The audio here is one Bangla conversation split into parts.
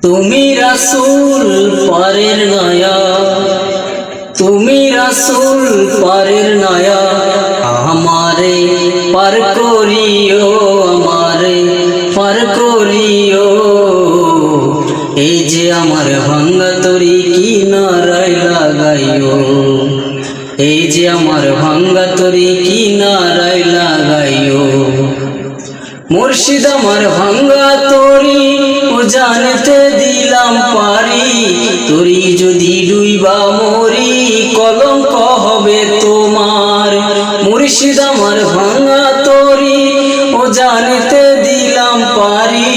তুমি রাসূল পারের নয়া। তুমি রাসূল পারের নয়া। আমারে পার করিও আমারে, পার করিও। এই যে আমার ভাঙ্গা তরি কি নারায় লাগাইও। এই যে আমার ভাঙ্গা তরি কি নারায় লাগাইও। মুর্শিদ আমার ভাঙ্গা তরি, ও জানতে দিলাম পারি। তরি যদি ডুইবা মরি, কলঙ্ক হবে তোমার। মুর্শিদ আমার ভাঙ্গা তরি, ও জানতে দিলাম পারি।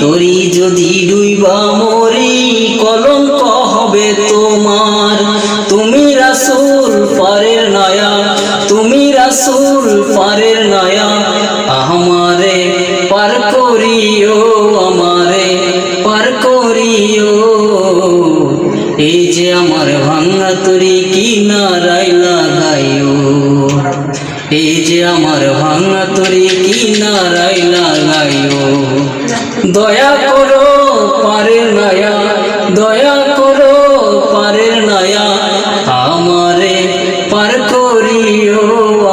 তরি যদি ডুইবা মরি, কলঙ্ক হবে তোমার। তুমি রাসূল পারের নয়া, তুমি রাসূল পারের নয়া। আমারে এই যে আমার ভাঙা তরি কি নারাই লাগাইও। এই যে আমার ভাঙা তরি কি নারাই লাগাইও। দয়া করো পারের নয়া দয়া করো পারের নয়া আমারে পার করিও,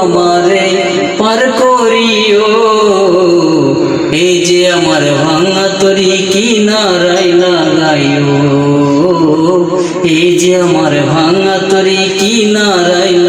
আমারে পার করিও। এই যে আমার ভাঙা তরি কি নারাই লাগাইও। এই যে আমার ভাঙা তরি কি নারায়ণ